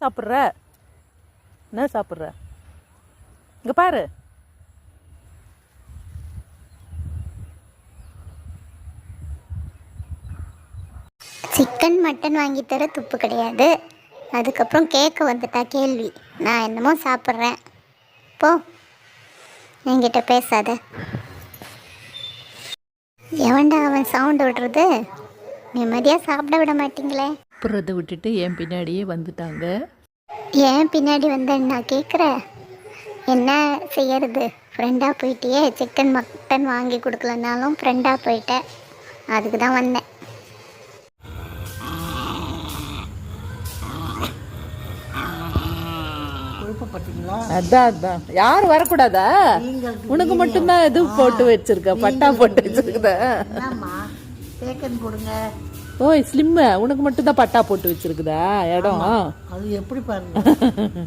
சாப்பிட்ற? என்ன சாப்பிட்ற? இங்கே பாரு. சிக்கன் மட்டன் வாங்கி தர துப்பு கிடையாது. அதுக்கப்புறம் கேட்க வந்துட்டா கேள்வி. நான் என்னமோ சாப்பிட்றேன். போ. என்கிட்ட பேசாத. எவன்டா அவன் சவுண்ட் விடுறது நிம்மதியாக சாப்பிட விட மாட்டீங்களே. சாப்பிட்றத விட்டுட்டு என் பின்னாடியே வந்துட்டாங்க. ஏன் பின்னாடி வந்து நான் கேட்குறேன் என்ன செய்யறது? ஃப்ரெண்டாக போயிட்டியே. சிக்கன் மட்டன் வாங்கி கொடுக்கலனாலும் ஃப்ரெண்டாக போயிட்டேன். அதுக்கு தான் வந்தேன். அதான் அதான். யாரும் வரக்கூடாதா? உனக்கு மட்டும்தான் இது போட்டு வச்சிருக்க. பட்டா போட்டு கொடுங்க ஓய் ஸ்லிம்மு உனக்கு மட்டும்தான் பட்டா போட்டு வச்சிருக்குதா? இடம். அது எப்படி பாருங்க?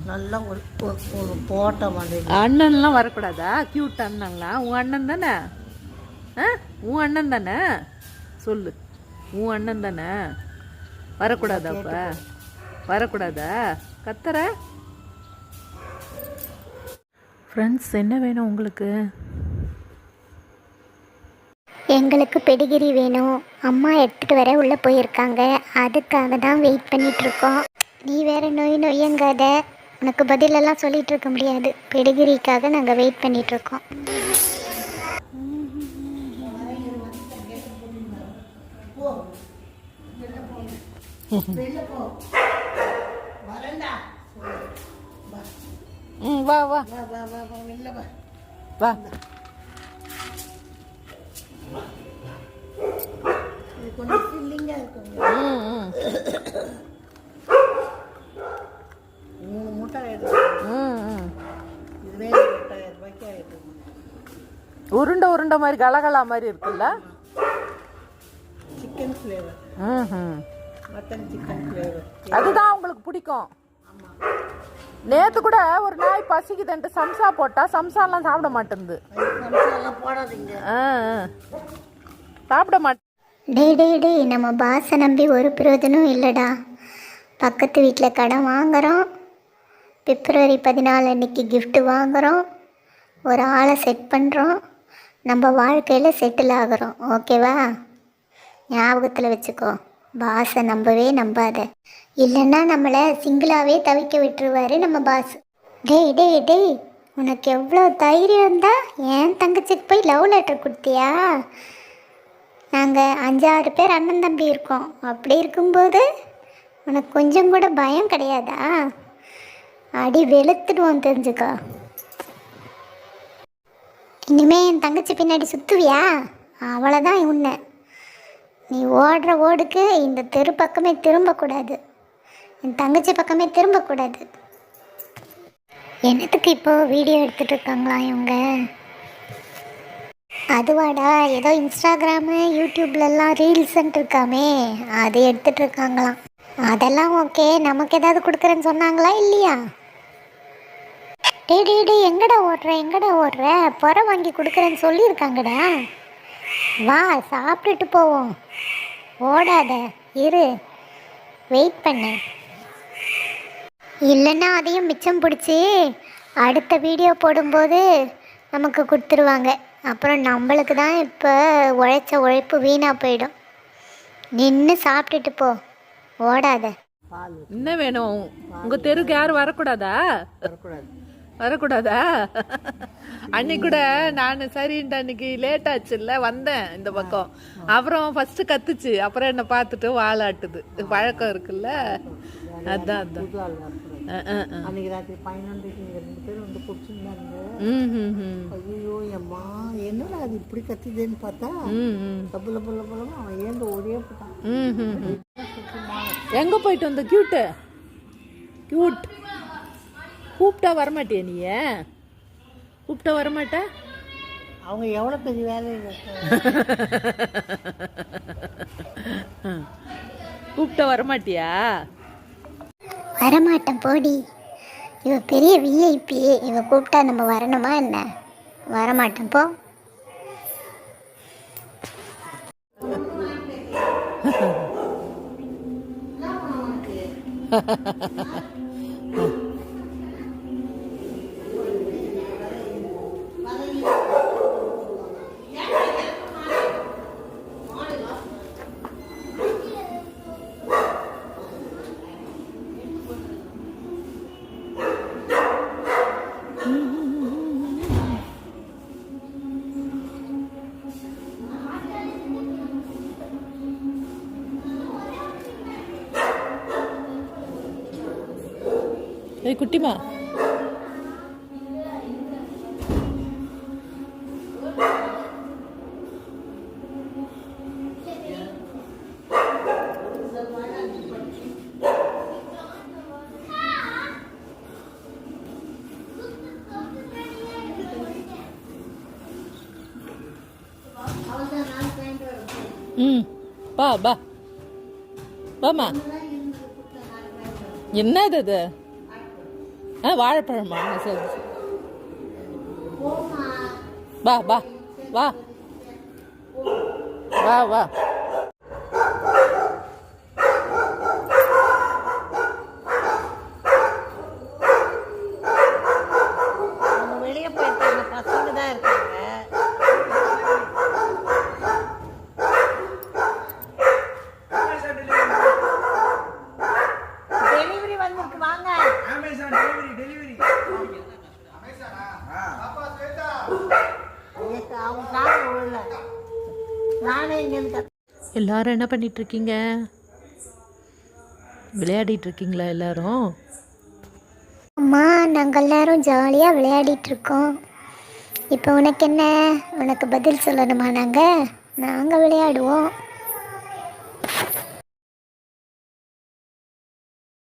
நல்லா ஒரு போட்ட மாதிரி. அண்ணன்லாம் வரக்கூடாதா? கியூட் அண்ணன்லாம். உன் அண்ணன் தானே? ஆ? உன் அண்ணன் தானே? சொல்லு. உன் அண்ணன் தானே? வரக்கூடாதா அப்ப? வரக்கூடாதா? கத்துற? ஃப்ரெண்ட்ஸ் என்ன வேணும் உங்களுக்கு? எங்களுக்கு பெடிகிரி வேணும். அம்மா எடுத்துகிட்டு வர உள்ளே போயிருக்காங்க. அதுக்காக தான் வெயிட் பண்ணிட்டு இருக்கோம் நீ வேற நொய் நொய்யங்காத. உனக்கு பதிலெல்லாம் சொல்லிட்டு இருக்க முடியாது. பெடிகிரிக்காக நாங்கள் வெயிட் பண்ணிட்டு இருக்கோம் ம் வா வா. வா வா வா. வா. கொஞ்சம் ஃபில்லிங்காக இருக்குங்க ம் ம். மூணு மூட்டை ஆயிடுச்சு ம் ம். இதுவே எட்டாயிரம் ரூபாய்க்கு ஆயிடுச்சு. உருண்டை உருண்டை மாதிரி கலகலா மாதிரி இருக்குல்ல? சிக்கன் ஃப்ளேவர் ம் மட்டன் சிக்கன் ஃப்ளேவர் அதுதான் உங்களுக்கு பிடிக்கும். நேத்து கூட ஒரு நாய் பசிக்குதுன்ட்டு சம்சா போட்டா சம்சாலாம் சாப்பிட மாட்டேங்குது. சாப்பிட மாட்டேன். டே டே டேய் நம்ம பாஸை நம்பி ஒரு பிரயோஜனம் இல்லைடா. பக்கத்து வீட்டில் கடன் வாங்குகிறோம் பிப்ரவரி பதினாலு அன்னைக்கு கிஃப்ட்டு வாங்குகிறோம் ஒரு ஆளை செட் பண்ணுறோம் நம்ம வாழ்க்கையில் செட்டில் ஆகுறோம். ஓகேவா ஞாபகத்தில் வச்சுக்கோ. பாஸை நம்பவே நம்பாத. இல்லைன்னா நம்மளை சிங்கிளாகவே தவிக்க விட்டுருவாரு நம்ம பாஸ் டேய் டேய் டேய் உனக்கு எவ்வளோ தைரியம் இருந்தால் என் தங்கச்சிக்கு போய் லவ் லெட்டர் கொடுத்தியா? நாங்கள் அஞ்சாறு பேர் அண்ணன் தம்பி இருக்கோம். அப்படி இருக்கும்போது உனக்கு கொஞ்சம் கூட பயம் கிடையாதா? அடி வெளுத்துடுவோம் தெரிஞ்சுக்கோ. இனிமே என் தங்கச்சி பின்னாடி சுற்றுவியா அவ்வளோதான் உன்னை. நீ ஓடுற ஓடுக்கு இந்த தெரு பக்கமே திரும்பக்கூடாது. என் தங்கச்சி பக்கமே திரும்பக்கூடாது. என்னத்துக்கு இப்போது வீடியோ எடுத்துகிட்டு இருக்காங்களா இவங்க? அதுவாடா ஏதோ இன்ஸ்டாகிராமு யூடியூப்லலாம் ரீல்ஸ்ன்ட்டு இருக்காமே அது எடுத்துகிட்டு இருக்காங்களாம். அதெல்லாம் ஓகே நமக்கு ஏதாவது கொடுக்குறேன்னு சொன்னாங்களா இல்லையா? டே டே டே எங்கடா ஓடுற எங்கடா ஓடுற? புற வாங்கி கொடுக்குறேன்னு சொல்லியிருக்காங்கடா. வா சாப்பிட்டுட்டு போவோம். ஓடாத இரு. வெயிட் பண்ணு. இல்லைன்னா அதையும் மிச்சம் பிடிச்சி அடுத்த வீடியோ போடும்போது நமக்கு கொடுத்துருவாங்க. அப்புறம் நம்மளுக்கு தான் இப்போ உழைச்ச உழைப்பு வீணாக போயிடும். நின்று சாப்பிட்டுட்டு போ. ஓடாத. என்ன வேணும்? உங்க தெருக்கு யாரும் வரக்கூடாதா? வரக்கூடாதா? அன்னைக்கு கூட நான் சரின்ட்டு அன்னைக்கு லேட் ஆச்சுல்ல வந்தேன் இந்த பக்கம். அப்புறம் ஃபர்ஸ்ட் கத்துச்சு. அப்புறம் என்ன பார்த்துட்டு வாழாட்டுது பழக்கம் இருக்குல்ல? அதான் அதான். அன்னைக்கு ராத்திரி பன்னெண்டுக்கு இங்கே ரெண்டு பேரும் வந்து பிடிச்சிருந்தாங்க. ஐயோ எம்மா என்னடா அது இப்படி கத்துதுன்னு பார்த்தா? ம், ம். டபுள புள்ள புள்ளமா அவன் ஏந்து ஓடியே போட்டான். எங்க போயிட்டு வந்த? கியூட்டு கியூட் கூப்பிட்டா வரமாட்டியா நீ கூப்பிட்டா வரமாட்ட? அவங்க எவ்வளோ பெரிய வேலையில் கூப்பிட்டா வரமாட்டியா? வரமாட்டேன் போடி. இவ பெரிய விஐபி இவ கூப்பிட்டா நம்ம வரணுமா என்ன? வரமாட்டேன் போ. ஏய் குட்டிமா. ம் பா பா. பாமா என்னது அது? ஆ வாழைப்பழமா சரி சரி. வா வா வா. வா வா. அவங்க வெளியே போயிருக்காங்க பசங்க தான் இருக்காங்க. எல்லாரும் என்ன பண்ணிட்டு இருக்கீங்க விளையாடிட்டு இருக்கீங்களா எல்லாரும்? அம்மா நாங்கள் எல்லாரும் ஜாலியாக விளையாடிட்டு இருக்கோம் இப்போ உனக்கு என்ன? உனக்கு பதில் சொல்லணுமா நாங்கள் நாங்கள் விளையாடுவோம்.